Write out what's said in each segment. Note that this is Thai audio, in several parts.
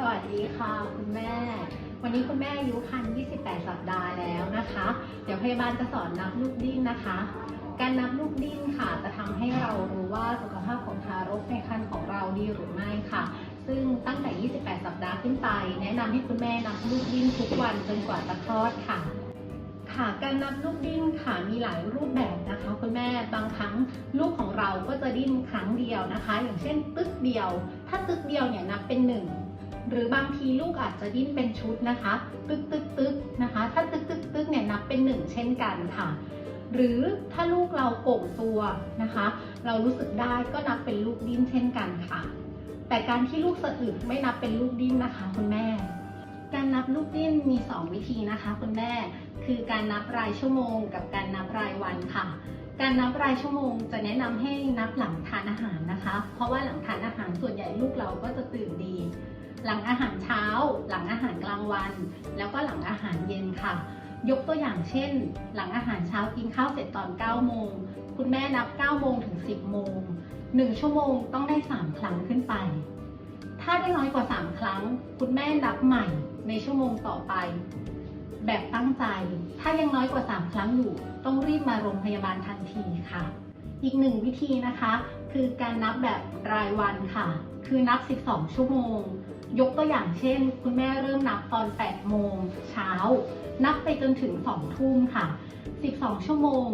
สวัสดีค่ะคุณแม่ วันนี้คุณแม่อายุครรภ์28 สัปดาห์แล้วนะคะ เดี๋ยวพยาบาลจะสอนนับลูกดิ้นนะคะ การนับลูกดิ้นค่ะ จะทำให้เรารู้ว่าสุขภาพของทารกในครรภ์ของเราดีหรือไม่ค่ะ ซึ่งตั้งแต่ 28 สัปดาห์ขึ้นไป แนะนำให้คุณแม่นับลูกดิ้นทุกวันจนกว่าจะคลอดค่ะค่ะการนับลูกดิ้นค่ะมีหลายรูปแบบนะคะ คุณแม่บางครั้งลูกของเราก็จะดิ้นครั้งเดียวนะคะ อย่างเช่น ตึกเดียว ถ้าตึกเดียวเนี่ยนับเป็นหนึ่ง หรือบางทีลูกอาจจะดิ้นเป็นชุดนะคะ ตึกตึกตึกนะคะ ถ้าตึกตึกตึกเนี่ยนับเป็นหนึ่งเช่นกันค่ะ หรือถ้าลูกเราโก่งตัวนะคะ เรารู้สึกได้ก็นับเป็นลูกดิ้นเช่นกันค่ะ แต่การที่ลูกสะอึกไม่นับเป็นลูกดิ้นนะคะ คุณแม่ การนับลูกดิ้นมี 2 วิธีนะคะคุณแม่ คือการนับรายชั่วโมง กับการนับรายวันค่ะการนับรายชั่วโมงจะแนะนำให้นับหลังทานอาหารนะคะ เพราะว่าหลังทานอาหารส่วนใหญ่ลูกเราก็จะตื่นดี หลังอาหารเช้า หลังอาหารกลางวัน แล้วก็หลังอาหารเย็นค่ะ ยกตัวอย่างเช่น หลังอาหารเช้ากินข้าวเสร็จตอน 9 โมง คุณแม่นับ 9 โมงถึง 10 โมง 1 ชั่วโมงต้องได้ 3 ครั้งขึ้นไป ถ้าได้น้อยกว่า 3 ครั้ง คุณแม่นับใหม่ในชั่วโมงต่อไป แบบตั้งใจ ถ้ายังน้อยกว่า 3 ครั้งอยู่ ต้องรีบมาโรงพยาบาลทันทีค่ะ อีกหนึ่งวิธีนะคะ คือการนับแบบรายวันค่ะ คือนับ 12 ชั่วโมง ยกตัวอย่างเช่น คุณแม่เริ่มนับตอน 8 โมงเช้า นับไปจนถึง 2 ทุ่มค่ะ 12 ชั่วโมง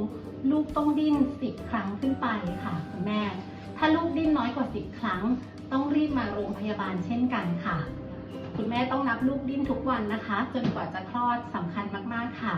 ลูกต้องดิ้น 10 ครั้งขึ้นไปค่ะคุณแม่ ถ้าลูกดิ้นน้อยกว่า 10 ครั้ง ต้องรีบมาโรงพยาบาลเช่นกันค่ะ คุณแม่ต้องนับลูกดิ้นทุกวันนะคะ จนกว่าจะคลอดสำคัญมากๆค่ะ